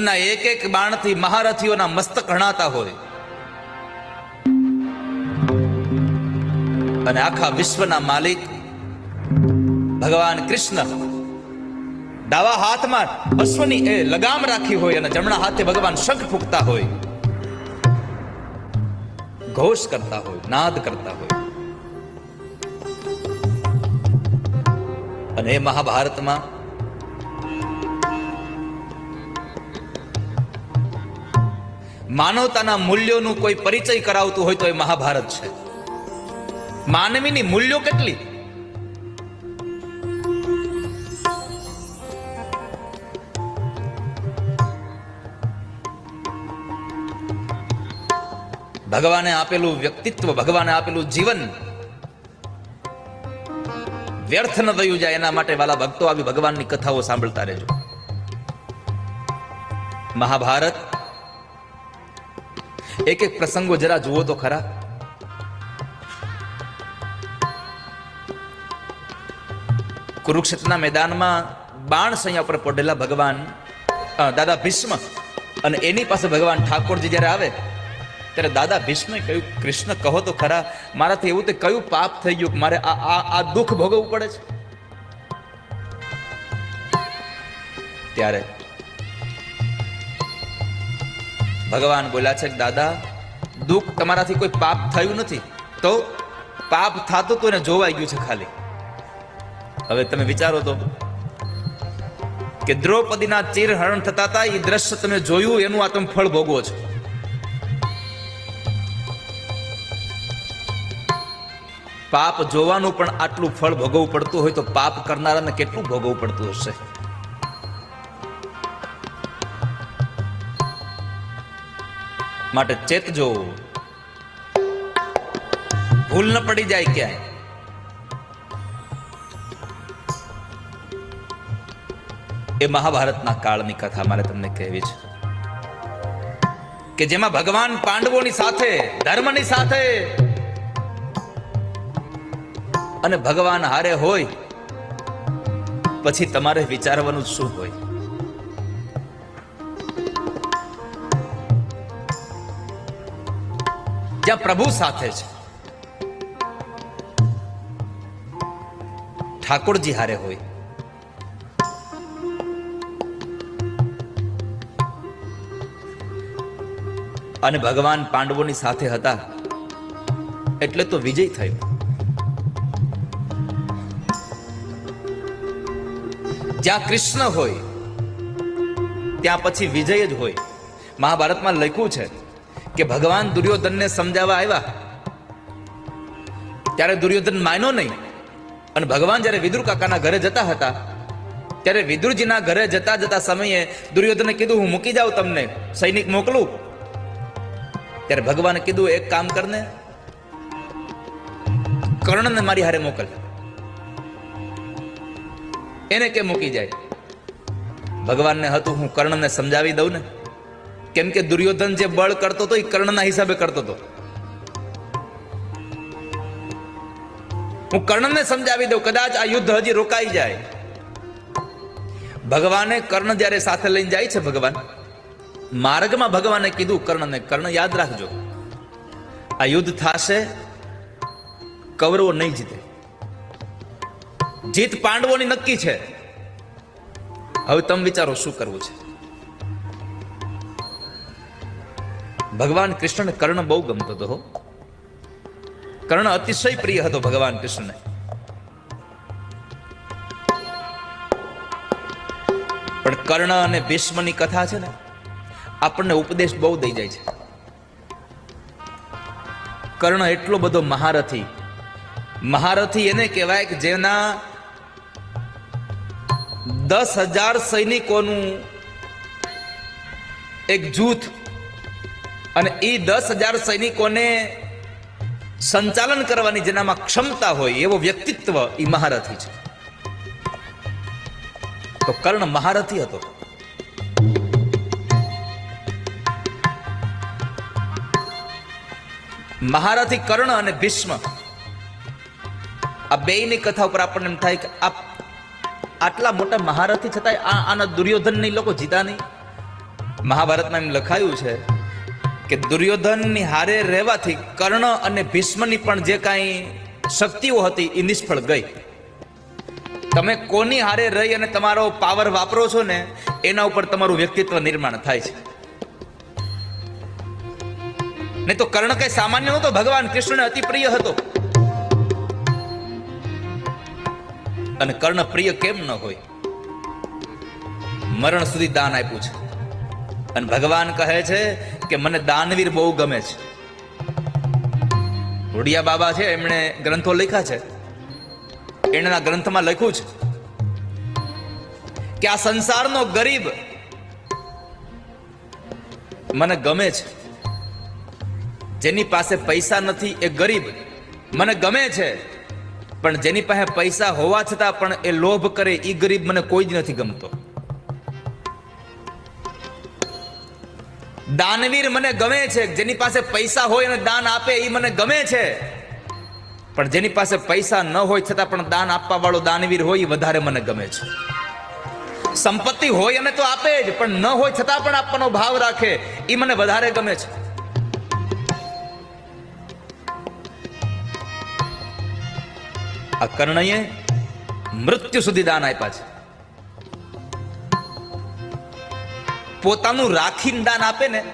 ના, એક એક બાણથી મહારથીઓના મસ્તક હણાતા હોય. અને આખા વિશ્વના માલિક ભગવાન કૃષ્ણ ડાવા હાથમાં અશ્વની એ લગામ રાખી હોય અને જમણા હાથે ભગવાન શંખ ફૂંકતા હોય. ઘોષ કરતા હોય, નાદ કરતા હોય. અને એ મહાભારતમાં માનવતાના મૂલ્યોનું કોઈ પરિચય કરાવતું હોય તો એ મહાભારત છે. માનવીની મૂલ્યો કેટલી? ભગવાને આપેલું વ્યક્તિત્વ, ભગવાને આપેલું જીવન વ્યર્થ ન થયું જાય એના માટે વાલા ભક્તો આવી ભગવાનની કથાઓ સાંભળતા રહેજો. મહાભારત એક એક પ્રસંગો જરા જુઓ તો ખરા. કુરુક્ષેત્રના મેદાનમાં બાણ સૈયા પર પડેલા ભગવાન દાદા ભીષ્મ અને એની પાસે ભગવાન ઠાકોરજી જ્યારે આવે, ત્યારે દાદા ભીષ્મે કહ્યું, કૃષ્ણ, કહો તો ખરા, મારાથી એવું તે કયું પાપ થઈ ગયું મારે આ આ આ દુઃખ ભોગવવું પડે છે? ત્યારે ભગવાન બોલ્યા છે દાદા, દુઃખ તમારાથી કોઈ પાપ થયું નથી, તો પાપ થતું તો એને જોવાઈ ગયું છે ખાલી. હવે તમે વિચારો તો કે દ્રૌપદીના ચીર હરણ થતા હતા, એ દ્રશ્ય તમે જોયું, એનું આ તમે ફળ ભોગવો છો. પાપ જોવાનું પણ આટલું ફળ ભોગવવું પડતું હોય તો પાપ કરનારાને કેટલું ભોગવવું પડતું હશે? માટે ચેતજો ભૂલ ન પડી જાય ક્યાંય. એ મહાભારતના કાળની કથા મારે તમને કહેવી છે. કે જેમાં ભગવાન પાંડવોની સાથે, ધર્મની સાથે અને ભગવાન હારે હોય, પછી તમારે વિચારવાનું શું હોય? જ્યાં પ્રભુ સાથે છે. ઠાકોરજી હારે હોય. અને ભગવાન પાંડવોની સાથે હતા. એટલે તો વિજય થયો. જ્યાં કૃષ્ણ હોય, ત્યાં પછી વિજય જ હોય. મહાભારતમાં લખ્યું છે કે ભગવાન દુર્યોધનને સમજાવવા આવ્યા. ત્યારે દુર્યોધન માન્યો નહીં. અને ભગવાન જ્યારે વિદુર કાકાના ઘરે જતા હતા, ત્યારે વિદુરજીના ઘરે જતા જતા સમયે દુર્યોધને કીધું, હું મૂકી જાઉં તમને. સૈનિક મોકલું. ત્યારે ભગવાને કીધું, એક કામ કરને. કર્ણને મારી હારે મોકલ. એને કે મૂકી જાય? ભગવાનને હતું, હું કર્ણને સમજાવી દઉં ને. કેમ કે દુર્યોધન જે બળ કરતો હતો એ કર્ણના હિસાબે કરતો હતો. હું કર્ણને સમજાવી દઉં, કદાચ આ યુદ્ધ હજી રોકાઈ જાય. ભગવાને કર્ણ જ્યારે સાથે લઈને જાય છે ભગવાન, માર્ગમાં ભગવાને કીધું કર્ણને, કર્ણ યાદ રાખજો. આ યુદ્ધ થશે, કૌરવો નહીં જીતે. જીત પાંડવોની નક્કી છે. હવે તમે વિચારો શું કરવું છે? ભગવાન કૃષ્ણને કર્ણ બહુ ગમતો હતો કર્ણ અતિશય પ્રિય હતો ભગવાન કૃષ્ણને. પણ કર્ણ અને ભીષ્મની કથા છે ને, આપણને ઉપદેશ બહુ દઈ જાય છે. કર્ણ એટલો બધો મહારથી મહારથી એને કહેવાય કે જેના દસ હજાર સૈનિકોનું એક જૂથ અને એ દસ હજાર સૈનિકોને સંચાલન કરવાની જેનામાં ક્ષમતા હોય એવો વ્યક્તિત્વ એ મહારથી છે. તો કર્ણ મહારથી હતો. મહારથી કર્ણ અને ભીષ્મ. આ બેયની કથા ઉપર આપણને એમ થાય કે આ આટલા મોટા મહારથી છતાંય આ આના દુર્યોધનની લોકો જીતા નહીં. મહાભારતમાં એમ લખાયું છે કે દુર્યોધનની હારે રહેવાથી કર્ણ અને ભીષ્મની પણ જે કાંઈ શક્તિઓ હતી એ નિષ્ફળ ગઈ. તમે કોની હારે રહી અને તમારો પાવર વાપરો છો ને, એના ઉપર તમારું વ્યક્તિત્વ નિર્માણ થાય છે. નહીં તો કર્ણ કઈ સામાન્ય નહોતો ભગવાન કૃષ્ણ અતિ પ્રિય હતો. અને કર્ણ પ્રિય કેમ ન હોય? મરણ સુધી દાન આપ્યું છે. અને ભગવાન કહે છે કે મને દાનવીર બહુ ગમે છે. રૂડિયા બાબા છે, એમણે ગ્રંથો લખ્યા છે. એના ગ્રંથમાં લખ્યું છે કે આ સંસારનો ગરીબ મને ગમે છે. જેની પાસે પૈસા નથી એ ગરીબ મને ગમે છે. પણ જેની પાસે પૈસા હોવા છતાં પણ એ લોભ કરે એ ગરીબ મને કોઈ જ નથી ગમતો. દાનવીર મને ગમે છે. જેની પાસે પૈસા હોય અને દાન આપે એ મને ગમે છે. પણ જેની પાસે પૈસા ન હોય છતાં પણ દાન આપવા વાળો દાનવીર હોય એ વધારે મને ગમે છે. સંપત્તિ હોય અને તો આપે જ, પણ ન હોય છતાં પણ આપવાનો ભાવ રાખે એ મને વધારે ગમે છે. આ કર્ણએ મૃત્યુ સુધી દાન આપ્યા છે. પોતાનું રાખીને દાન આપે ને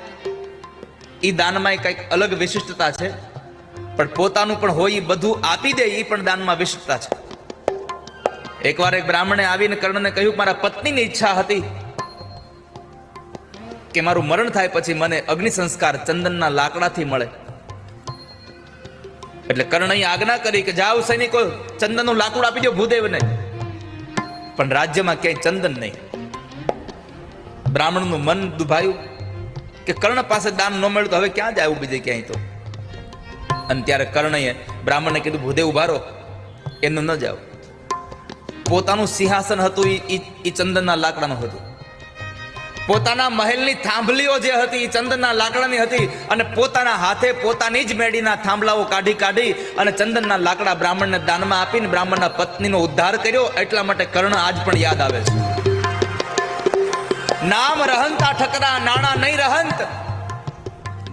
એ દાનમાં કંઈક અલગ વિશિષ્ટતા છે. પણ પોતાનું પણ હોય એ બધું આપી દે એ પણ દાનમાં વિશિષ્ટતા છે. એકવાર એક બ્રાહ્મણે આવીને કર્ણને કહ્યું મારા પત્નીની ઈચ્છા હતી કે મારું મરણ થાય પછી મને અગ્નિ સંસ્કાર ચંદનના લાકડાથી મળે. એટલે કર્ણએ આજ્ઞા કરી કે જાઓ સૈનિકો, ચંદનનું લાકડું આપી દો, ભૂદેવને. પણ રાજ્યમાં ક્યાંય ચંદન નહીં. બ્રાહ્મણનું મન દુભાયું કે કર્ણ પાસે દાન ન મળ્યું તો હવે ક્યાં જાય બીજે ક્યાંય તો? અને ત્યારે કર્ણએ બ્રાહ્મણને કીધું, ભૂદેવ ઉભારો એનું ન જાવ પોતાનું સિંહાસન હતું એ ચંદનના લાકડાનું હતું. પોતાના મહેલની થાંભલીઓ જે હતી એ ચંદનના લાકડાની હતી અને પોતાના હાથે પોતાની જ મેડીના થાંભલાઓ કાઢી કાઢી અને ચંદનના લાકડા બ્રાહ્મણને દાનમાં આપીને બ્રાહ્મણના પત્નીનો ઉદ્ધાર કર્યો. એટલા માટે કર્ણ આજ પણ યાદ આવે છે. નામ રહંતા ઠકરા, નાણા નહીં રહંત.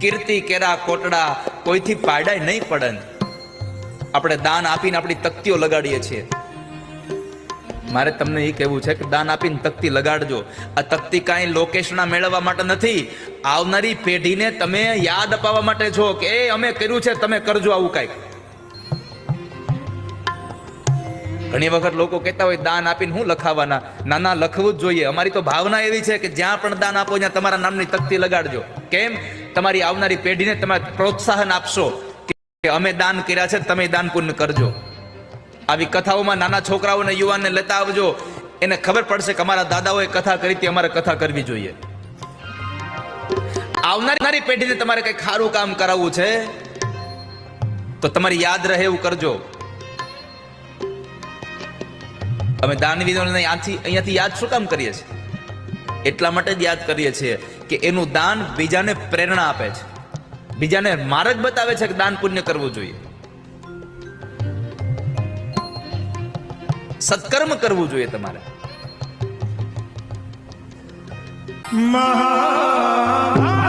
કીર્તિ, કેરા, કોટડા કોઈથી પાડાય નહીં પડન આપણે દાન આપીને આપણી તકતીઓ લગાડીએ છીએ. મારે તમને એ કહેવું છે કે દાન આપીને તકતી લગાડજો. આ તકતી કાંઈ લોકેશના મેળવવા માટે નથી. આવનારી પેઢીને તમે યાદ અપાવવા માટે છો કે, એ, અમે કર્યું છે, તમે કરજો આવું કાંઈક. ઘણી વખત લોકો કહેતા હોય, દાન આપીને હું લખાવાના? ના ના લખવું જ જોઈએ. અમારી તો ભાવના એવી છે કે જ્યાં પણ દાન આપો, ત્યાં તમારા નામની તકતી લગાડજો. કેમ? તમારી આવનારી પેઢીને તમે પ્રોત્સાહન આપશો કે અમે દાન કર્યા છે, તમે દાન પુણ્ય કરજો. આવી કથાઓમાં નાના છોકરાઓને યુવાનને લેતા આવજો. એને ખબર પડશે કે અમારા દાદાઓએ કથા કરી હતી, અમારે કથા કરવી જોઈએ. આવનારી પેઢીને તમારે કંઈક ખારું કામ કરાવવું છે? તો તમારી યાદ રહે એવું કરજો. અમે દાનવીરોને અહીંયાથી અહીંયાથી યાદ શું કામ કરીએ છીએ? એટલા માટે જ યાદ કરીએ છીએ કે એનું દાન બીજાને પ્રેરણા આપે છે. બીજાને માર્ગ બતાવે છે કે દાન પુણ્ય કરવું જોઈએ. સત્કર્મ કરવું જોઈએ તમારે. મહા